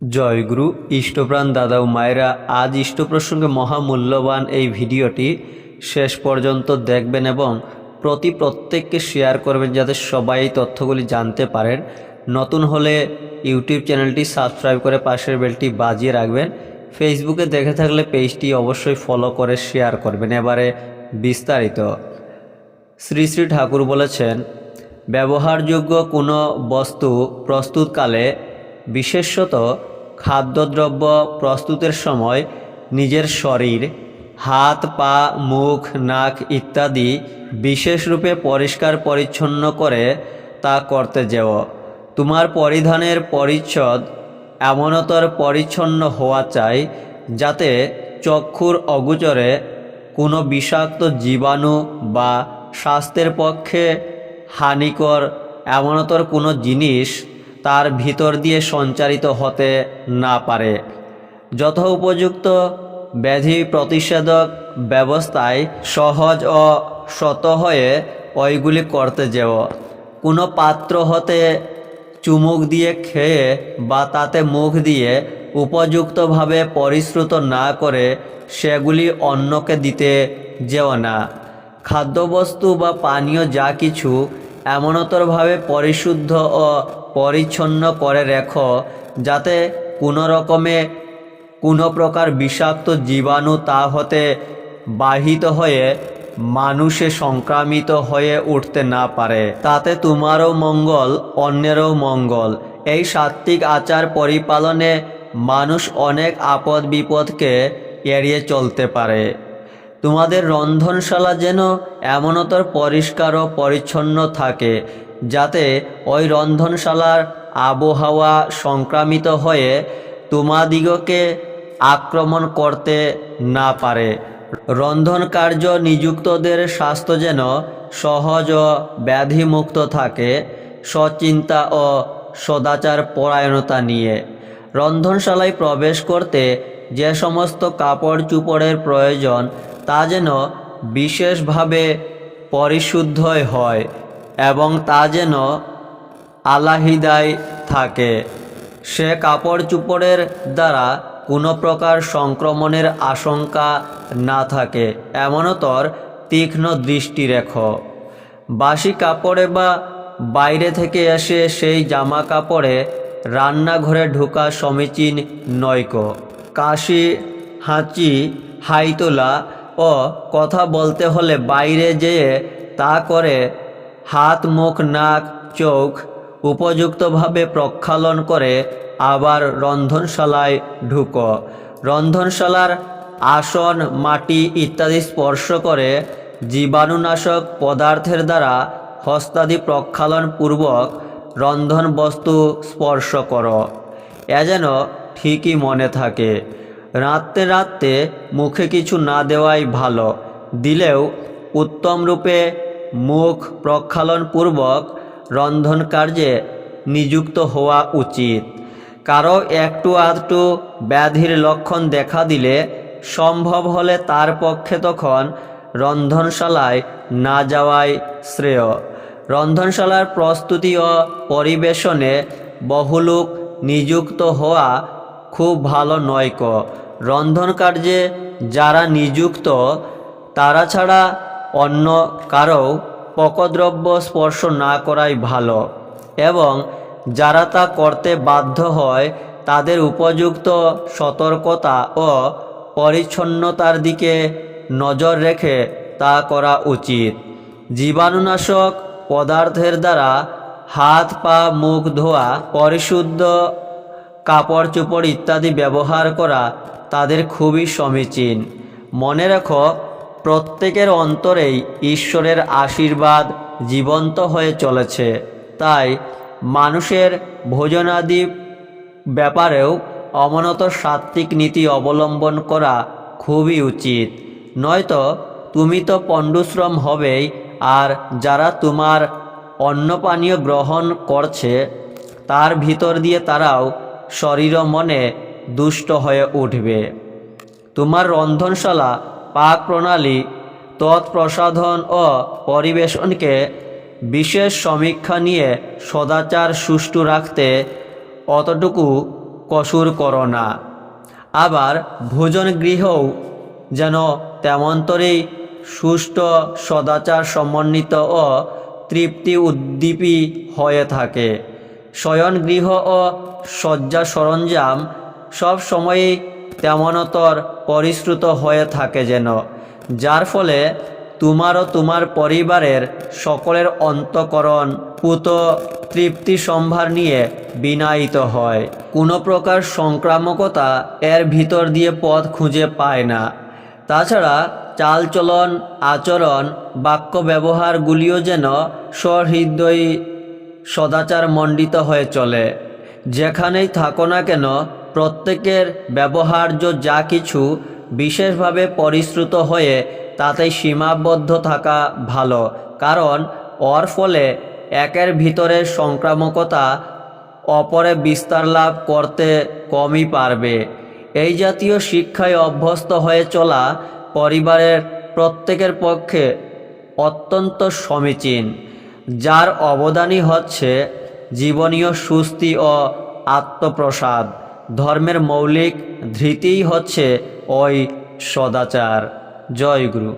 জয়গুরু ইষ্টপ্রাণ দাদা ও মায়েরা, আজ ইষ্ট প্রসঙ্গে মহামূল্যবান এই ভিডিওটি শেষ পর্যন্ত দেখবেন এবং প্রতি প্রত্যেককে শেয়ার করবেন যাতে সবাই এই তথ্যগুলি জানতে পারেন। নতুন হলে ইউটিউব চ্যানেলটি সাবস্ক্রাইব করে পাশের বেলটি বাজিয়ে রাখবেন। ফেসবুকে দেখে থাকলে পেজটি অবশ্যই ফলো করে শেয়ার করবেন। এবারে বিস্তারিত। শ্রী শ্রী ঠাকুর বলেছেন, ব্যবহারযোগ্য কোনো বস্তু প্রস্তুতকালে বিশেষত খাদ্যদ্রব্য প্রস্তুতের সময় নিজের শরীর, হাত, পা, মুখ, নাক ইত্যাদি বিশেষরূপে পরিষ্কার পরিচ্ছন্ন করে তা করতে যেও। তোমার পরিধানের পরিচ্ছদ এমনতর পরিচ্ছন্ন হওয়া চাই যাতে চক্ষুর অগোচরে কোনো বিষাক্ত জীবাণু বা স্বাস্থ্যের পক্ষে হানিকর এমনতর কোনো জিনিস তার ভিতর দিয়ে সঞ্চারিত হতে না পারে। যথা উপযুক্ত ব্যাধি প্রতিষেধক ব্যবস্থায় সহজ ও শত হয়ে ওইগুলি করতে যেও। কোনো পাত্র হতে চুমুক দিয়ে খেয়ে বা তাতে মুখ দিয়ে উপযুক্তভাবে পরিশ্রুত না করে সেগুলি অন্যকে দিতে যেও না। খাদ্যবস্তু বা পানীয় যা কিছু এমনতরভাবে পরিশুদ্ধ ও পরিচ্ছন্ন করে রেখো, যাতে কোনো রকমে কোনো প্রকার বিষাক্ত জীবাণু তা হতে বাহিত হয়ে মানুষে সংক্রামিত হয়ে উঠতে না পারে। তাতে তোমারও মঙ্গল, অন্যেরও মঙ্গল। এই সাত্ত্বিক আচার পরিপালনে মানুষ অনেক আপদ বিপদকে এড়িয়ে চলতে পারে। তোমাদের রন্ধনশালা যেন এমনতর পরিষ্কার ও পরিচ্ছন্ন থাকে যাতে ওই রন্ধনশালার আবহাওয়া সংক্রামিত হয়ে তোমাদিগকে আক্রমণ করতে না পারে। রন্ধন কার্য নিযুক্তদের স্বাস্থ্য যেন সহজ ও ব্যাধিমুক্ত থাকে, সচিন্তা ও সদাচার পরায়ণতা নিয়ে। রন্ধনশালায় প্রবেশ করতে যে সমস্ত কাপড় চুপড়ের প্রয়োজন তা যেন বিশেষভাবে পরিশুদ্ধই হয়। এবং তা যেন আলাহিদায় থাকে। সে কাপড় চুপড়ের দ্বারা কোনো প্রকার সংক্রমণের আশঙ্কা না থাকে। এমনতর তীক্ষ্ণ দৃষ্টি রেখো। বাসি কাপড়ে বা বাইরে থেকে এসে সেই জামা কাপড়ে রান্নাঘরে ঢোকা সমীচীন নয়ক কাশি, হাঁচি, হাইতোলা ও কথা বলতে হলে বাইরে যেয়ে তা করে হাত, মুখ, নাক, চোখ উপযুক্তভাবে প্রক্ষালন করে আবার রন্ধনশালায় ঢুকো। রন্ধনশালার আসন, মাটি ইত্যাদি স্পর্শ করে জীবাণুনাশক পদার্থের দ্বারা হস্তাদি প্রক্ষালন পূর্বক রন্ধন বস্তু স্পর্শ করো। এ যেন ঠিকই মনে থাকে। রাঁধতে রাঁধতে মুখে কিছু না দেওয়াই ভালো। দিলেও উত্তম রূপে মুখ প্রক্ষালন পূর্বক রন্ধন কার্যে নিযুক্ত হওয়া উচিত। কারও একটু আধটু ব্যাধির লক্ষণ দেখা দিলে সম্ভব হলে তার পক্ষে তখন রন্ধনশালায় না যাওয়াই শ্রেয়। রন্ধনশালার প্রস্তুতি ও পরিবেশনে বহুলোক নিযুক্ত হওয়া খুব ভালো নয়ক রন্ধন কার্যে যারা নিযুক্ত, তারা ছাড়া অন্য কারও পকদ্রব্য স্পর্শ না করাই ভালো এবং যারা তা করতে বাধ্য হয়, তাদের উপযুক্ত সতর্কতা ও পরিচ্ছন্নতার দিকে নজর রেখে তা করা উচিত। জীবাণুনাশক পদার্থের দ্বারা হাত, পা, মুখ, ধোয়া, পরিশুদ্ধ কাপড়, চোপড় ইত্যাদি ব্যবহার করা তাদের খুবই সমীচীন। মনে রেখো প্রত্যেকের অন্তরেই ঈশ্বরের আশীর্বাদ জীবন্ত হয়ে চলেছে। তাই মানুষের ভোজনাদি ব্যাপারেও অমনত সাত্ত্বিক নীতি অবলম্বন করা খুবই উচিত। নয়তো তুমি তো পণ্ডুশ্রম হবেই, আর যারা তোমার অন্ন পানীয় গ্রহণ করছে, তার ভিতর দিয়ে তারাও শরীর মনে দুষ্ট হয়ে উঠবে। তোমার রন্ধনশালা পাক প্রণালী তৎপ্রসাধন ও পরিবেশনকে বিশেষ সমীক্ষা নিয়ে সদাচার সুষ্ঠু রাখতে অতটুকু কসুর করো না। আবার ভোজন গৃহও যেন তেমন্তরেই সুষ্ঠু সদাচার সমন্বিত ও তৃপ্তি উদ্দীপী হয়ে থাকে। শয়ন গৃহ ও শয্যা সরঞ্জাম সব সময়ই তেমনতর পরিশ্রুত হয়ে থাকে যেন, যার ফলে তোমার ও তোমার পরিবারের সকলের অন্তকরণ পুত তৃপ্তি সম্ভার নিয়ে বিনায়িত হয়। কোনো প্রকার সংক্রামকতা এর ভিতর দিয়ে পথ খুঁজে পায় না। তাছাড়া চালচলন, আচরণ, বাক্য ব্যবহারগুলিও যেন সহৃদয়ী সদাচার মণ্ডিত হয়ে চলে। যেখানেই থাকো না কেন প্রত্যেকের ব্যবহার্য যা কিছু বিশেষভাবে পরিশ্রুত হয়ে তাতে সীমাবদ্ধ থাকা ভালো। কারণ ওর ফলে একের ভিতরে সংক্রামকতা অপরে বিস্তার লাভ করতে কমই পারবে। এই জাতীয় শিক্ষায় অভ্যস্ত হয়ে চলা পরিবারের প্রত্যেকের পক্ষে অত্যন্ত সমীচীন, যার অবদানই হচ্ছে জীবনীয় সুস্থি ও আত্মপ্রসাদ। ধর্মের মৌলিক ধৃতিই হচ্ছে ওই সদাচার। জয় গুরু।